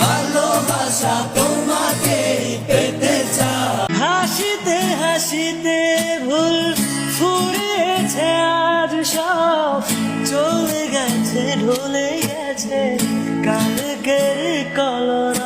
ভালোবাসা তোমাকে পেতে হাসিতে হাসিতে ভুল চলে গেছে ঢলে গেছে কালকের কলরা।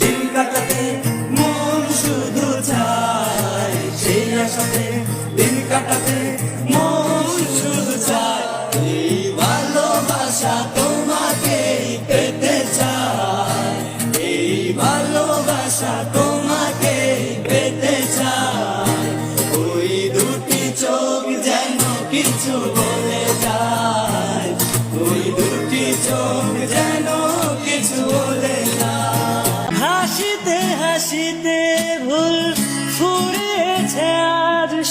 দিন কাটাতে মন শুধু চায়। সেই দিন কাটাতে মন শুধু চায়। ভালোবাসা তোমাকে পেতে চায়। ভালোবাসা তোমাকে পেতে চায়। দুটি চোখ যেন কিছু বলে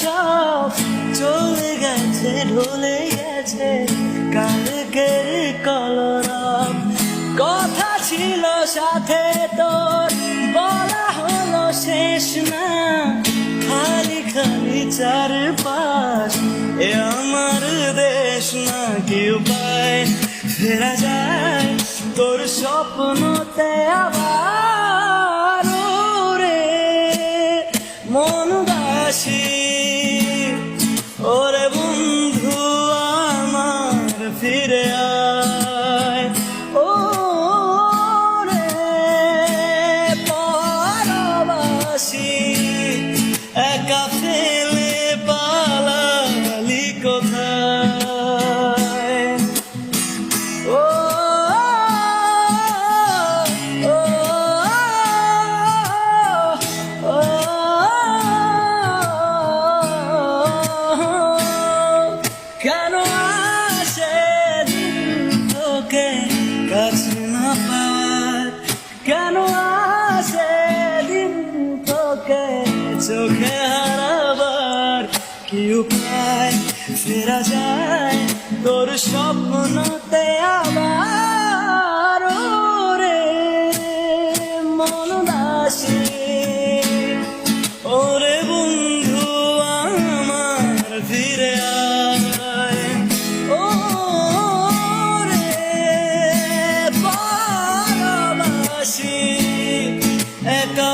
সব চলে গেছে, ঢলে গেছে। কালকের কলরব, কথা ছিল সাথে তোর। বলা হলো শেষ না, খালি খালি চারপাশ। এ আমার দেশ না কি উপায় ফেরা যায় তোর স্বপ্নতে আবার। একা কি উপায়? ফেরা যায় তোর স্বপ্নতে আবার রে মন দাসী। ওরে বন্ধু আমার, ফিরে ও একা